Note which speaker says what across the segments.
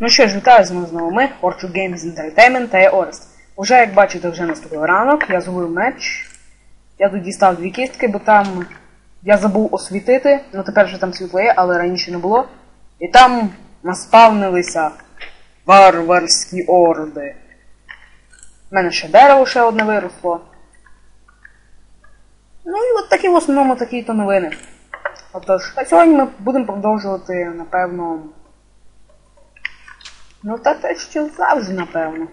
Speaker 1: Ну що ж, вітаю з вами знову ми, Orchard Games Entertainment та я Орест. Уже, як бачите, вже наступив ранок, я згубив меч. Я тут дістав дві кістки, бо там я забув освітити, ну тепер вже там світло є, але раніше не було. І там наспавнилися варварські орди. У мене ще дерево ще одне виросло. Ну і от такі в основному такі-то новини. Отож, а сьогодні ми будемо продовжувати, напевно. Ну, та те, що завжди, напевно.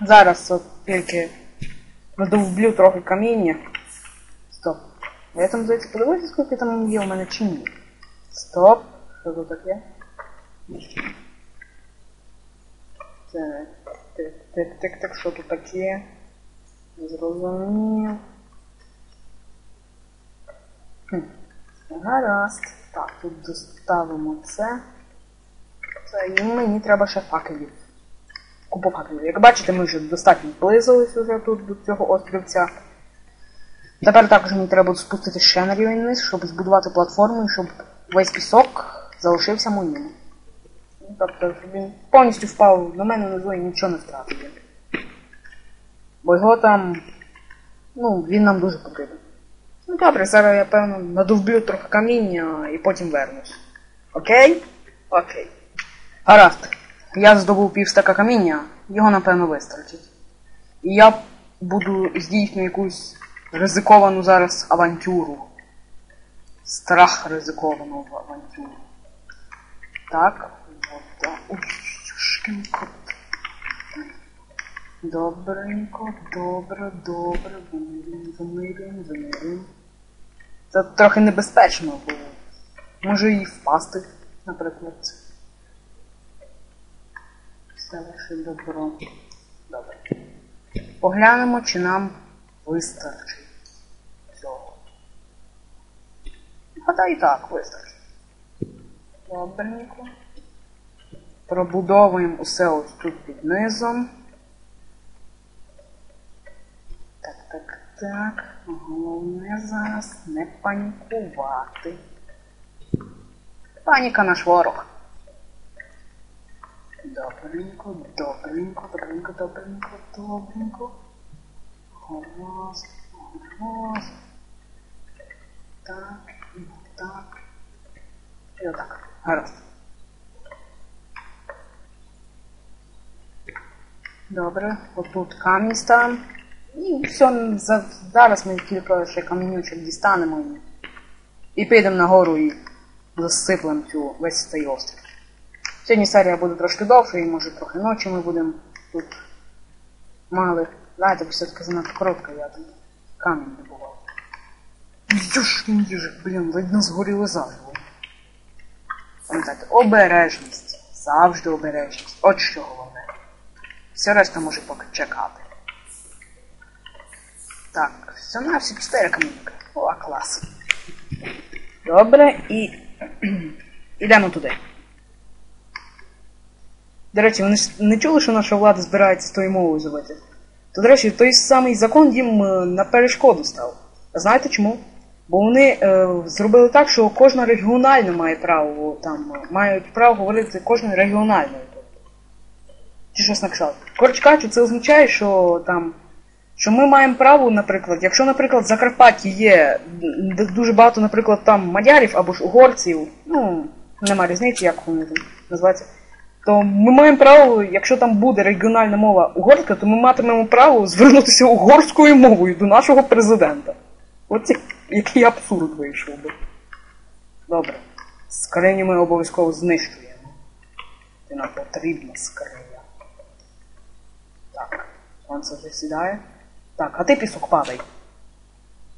Speaker 1: Зараз от тільки надовблю трохи каміння. Стоп. Я там здається подивитися, скільки там є у мене чи ні. Стоп. Що тут таке? Так, так, так, так, так, що тут таке? Зрозумів. Хм. Гаразд. Так, тут доставимо це. Мені треба ще факелів. Купу факелів. Як бачите, ми вже достатньо зблизились уже тут до цього острівця. Тепер також мені треба спустити ще на рівень вниз, щоб збудувати платформу і щоб весь пісок залишився моїм. Ну, Тобто, він повністю впав на мене внизу і нічого не втратив. Бо його там. Ну, він нам дуже потрібен. Ну добре, зараз я певно надовблю трохи каміння і потім вернусь. Окей? Окей. Гаразд. Я здобув півстака каміння, його напевно вистачить. І я буду здійснювати якусь ризиковану зараз авантюру. Страх ризиковану авантюру. Так, вода. Ой, юшкин кот. Добренько, добре, добре, вимирюємо, вимирюємо, вимирюємо. Це трохи небезпечно було. Може і впасти, наприклад. Ставиши добро. Добре. Поглянемо, чи нам вистачить цього. Гадаю, так, вистачить. Добренько. Пробудовуємо усе ось тут під низом. Так, так, так. Головне зараз не панікувати. Паніка наш ворог. Добренько, добренько, добренько, добренько, добренько. Голос, голос. Так, так. І отак. Гаразд. Добре, отут камінь ставимо. І все, зараз ми кілька ще камінючок дістанемо і підемо нагору і засиплемо цю весь цей острів. Сьогодні серія буде трошки довша, і може трохи ночі ми будемо тут мали. Знаєте, все-таки занадто коротка, я там камінь добував. Юшкін їжик, блін, видно згоріли заживо. Пам'ятайте, обережність. Завжди обережність. От що головне. Все решта може поки чекати. Так, все на всі чотири камінки. О, клас. Добре, і йдемо туди. До речі, вони ж не чули, що наша влада збирається тою мовою зробити. То, до речі, той самий закон їм е, на перешкоду став. А знаєте чому? Бо вони е, зробили так, що кожна регіональна має право там, е, мають право говорити кожною регіональною. Чи щось на кшталт. Коротше кажучи, це означає, що там. Що ми маємо право, наприклад, якщо, наприклад, в Закарпатті є дуже багато, наприклад, там мадярів або ж угорців, ну, нема різниці, як вони там називаються, то ми маємо право, якщо там буде регіональна мова угорська, то ми матимемо право звернутися угорською мовою до нашого президента. От який абсурд вийшов би. Добре. Скриню ми обов'язково знищуємо. Це нам потрібна скриня. Так, сонце вже сідає. Так, а ти пісок падай.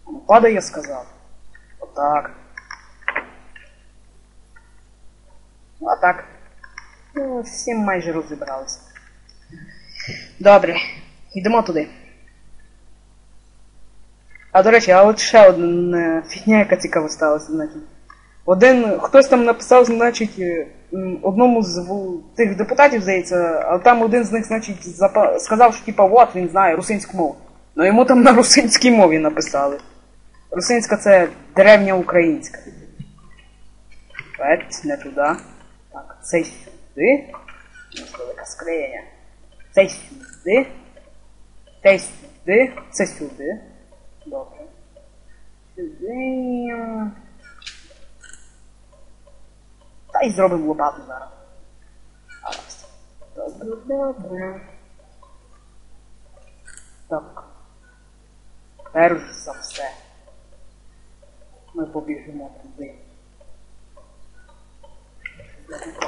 Speaker 1: Ну, Падай, я сказав. Отак. Отак. Ну, майже розібралися. Добре, йдемо туди. А до речі, а от ще одна фігня, яка цікава сталася, значить. Один, хтось там написав, значить, е, одному з тих депутатів, здається, а там один з них, значить, запа- сказав, що типа, от він знає русинську мову. Ну йому там на русинській мові написали. Русинська це древня українська. Петь, не туди. Так, цей сюди. У нас велика скриня. Це сюди. Це сюди. Це сюди. Добре. Сюди. Та й зробимо лопату зараз. Гаразд. Добре, добре. Так. Перш за все. Ми побіжимо туди.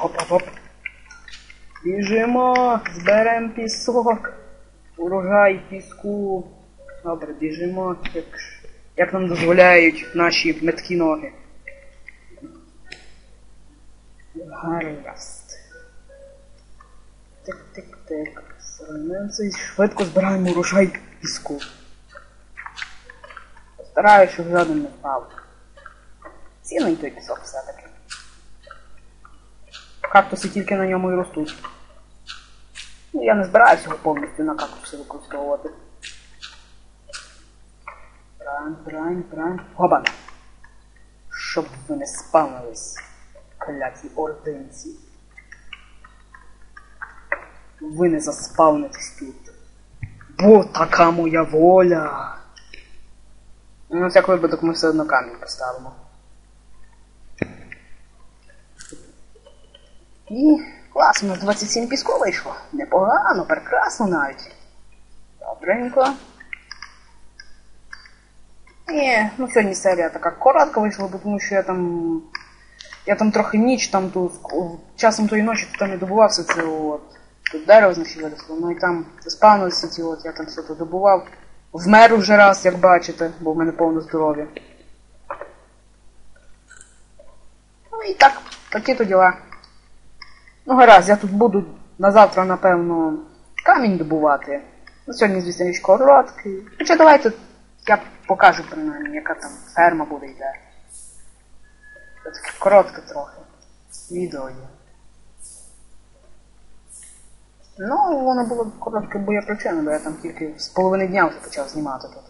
Speaker 1: Оп-оп-оп. Біжимо, зберемо пісок. Урожай піску. Добре, біжимо, як, як нам дозволяють наші меткі ноги. Гаразд. Тик-тик-тик. І швидко збираємо урожай піску. Постараюсь, щоб жоден не впав. Цінний той пісок все-таки. Кактуси тільки на ньому і ростуть. Ну, я не збираюся його повністю на кактуси використовувати. Брань, брань, брань. Гобан! Щоб ви не спавнились, кляті ординці. Ви не заспавнитесь тут. Бо така моя воля. Ну, всяк випадок ми все одно камінь поставимо. І клас, у нас 27 піску вийшло. Непогано, прекрасно навіть. Добренько. Ні, ну сьогодні серія така коротка вийшла, тому що я там. Я там трохи ніч там ту часом тої ночі там і добувався це от. Тут дерево значить виросло, ну і там заспавнилися ті от, я там все то добував. Вмер уже раз, як бачите, бо в мене повне здоров'я. Ну і так, такі то діла. Ну гаразд, я тут буду на завтра, напевно, камінь добувати. Ну, сьогодні, звісно, ніч короткий. Хоча давайте я покажу принаймні, яка там ферма буде йде. Це таке коротке трохи. Відео є. Ну, воно було коротке, бо я причина, бо я там тільки з половини дня вже почав знімати тут.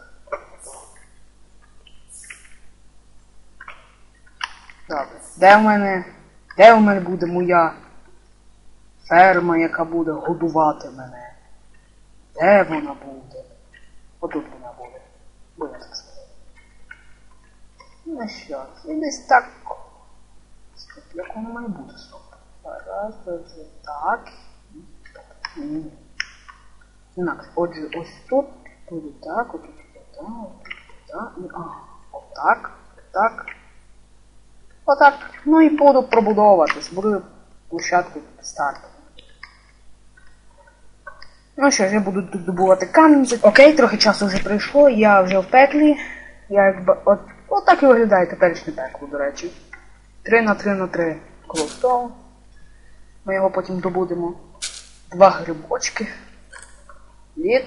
Speaker 1: Добре. Де в мене. Де в мене буде моя ферма, яка буде годувати мене? Де вона буде? Отут вона буде. Я так сказав. Ну що, і десь так. Як воно має бути, стоп. Раз, два, три, так. Інакше, отже, ось тут буде так, отут буде так, отут так, отак, отак. Отак. Ну і буду пробудовуватись, буду площадку старту. Ну що я буду тут добувати камінь. Окей, трохи часу вже пройшло, я вже в пеклі. Я якби от, от так і виглядає теперішнє пекло, до речі. 3 на 3 на 3 колостов. Ми його потім добудемо. Два грибочки. Лід.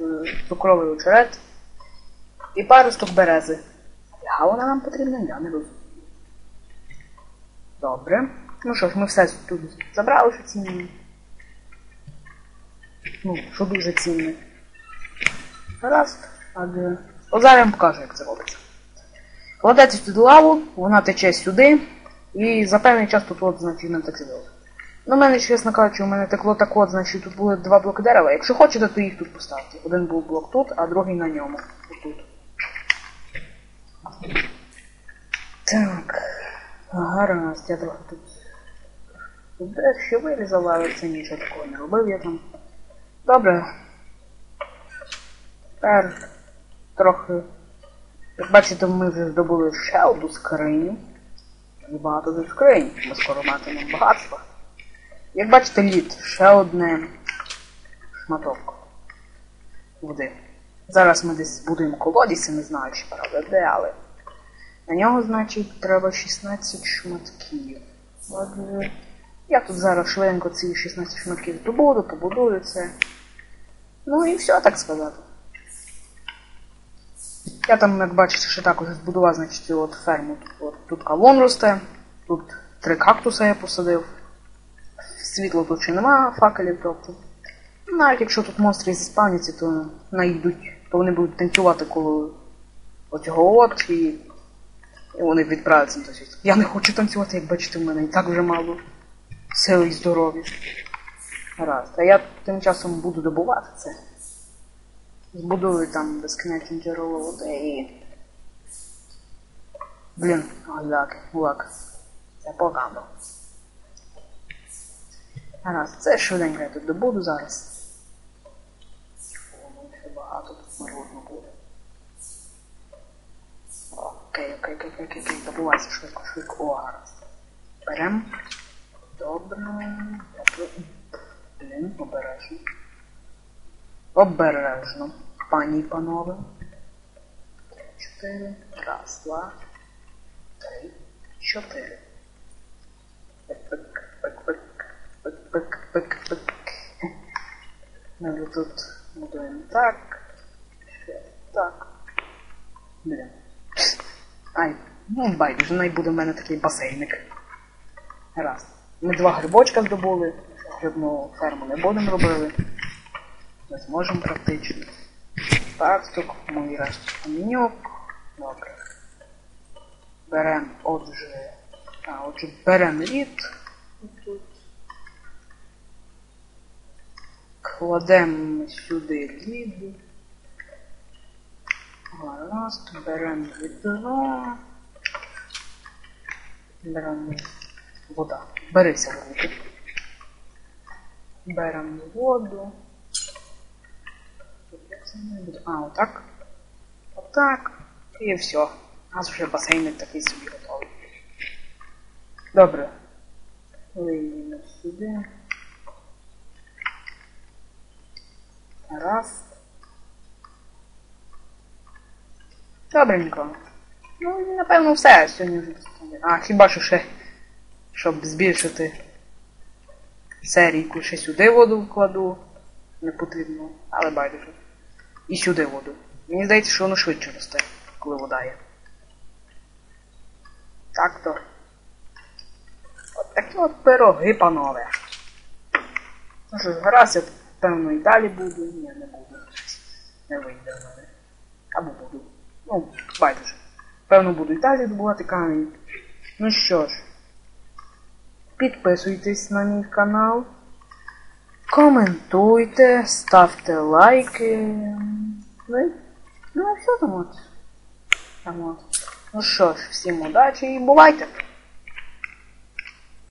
Speaker 1: е, Цукровий очерет. І паросток берези. Яка вона нам потрібна, я не розумію. Добре. Ну що ж, ми все тут забрали, що цінне. Ну, що дуже цінне. Гаразд. Адже... От зараз я вам покажу, як це робиться. Кладете сюди лаву, вона тече сюди, і за певний час тут от, значить, нам так сиділо. Ну, в мене, чесно кажучи, у мене текло так от, значить, тут були два блоки дерева. Якщо хочете, то їх тут поставте. Один був блок тут, а другий на ньому. Тут. Так. Гаразд, я трохи тут. Тут дещо вирізав, але це нічого такого не робив я там. Добре. Тепер трохи. Як бачите, ми вже здобули ще одну скриню. І багато вже скринь. Ми скоро матимемо багатство. Як бачите, лід, ще одне шматок води. Зараз ми десь будуємо колодязь, не знаю, ще правда де, але на нього, значить, треба 16 шматків. Отже, я тут зараз швиденько ці 16 шматків здобуду, побудую це. Ну і все, так сказати. Я там, як бачите, ще також збудував, значить, от ферму. От, тут кавун росте, тут три кактуса я посадив. Світло тут ще нема, факелів, тобто. Навіть якщо тут монстри заспавняться, то найдуть, то вони будуть танцювати коло оцього от і, і вони відправляться на світ. Я не хочу танцювати, як бачите, в мене і так вже мало. сили і здоров'я. Раз. А я тим часом буду добувати це. Збудую там безкінечне джерело води і. Блін, ладак, лак. Це погано. Гаразд, це швиденько я тут добуду зараз. Воно ще багато тут марудно буде. Окей, окей, окей, окей, окей, добувайся швидко, швидко. О, гаразд. Берем. Добре. Блін, обережно. Обережно. Пані і панове. Три, чотири. Раз, два. Три, чотири. Пик, пик, пик, пик, пик, пик, пик, пик. Ми тут будуємо так. Ще так. Блін. Ай, ну байдуже, най буде в мене такий басейник. Раз. Ми два грибочка здобули. Грибну ферму не будемо робили. Не зможемо практично. Так, стук, мої решті каміньок. Добре. Беремо отже. А, отже, беремо рід. Кладемо сюди лід. Гаразд, беремо відро. Беремо вода. Берися руки. Беремо воду. А, отак. Отак. І все. У нас вже басейник такий собі готовий. Добре. Вийдемо сюди. Раз. Добренько. Ну, напевно, все сьогодні вже. А, хіба що ще, щоб збільшити серійку, ще сюди воду вкладу. Не потрібно, але байдуже. І сюди воду. Мені здається, що воно швидше росте, коли вода є. Так то. От такі от пироги, панове. Ну що ж, гаразд, я певно і далі буду. Ні, не буду. Не вийде в мене. Або буду. Ну, байдуже. Певно буду і далі добувати камінь. Ну що ж, підписуйтесь на мій канал, коментуйте, ставте лайки. Ну, ну все там от. Там от. Ну що ж, всім удачі і бувайте!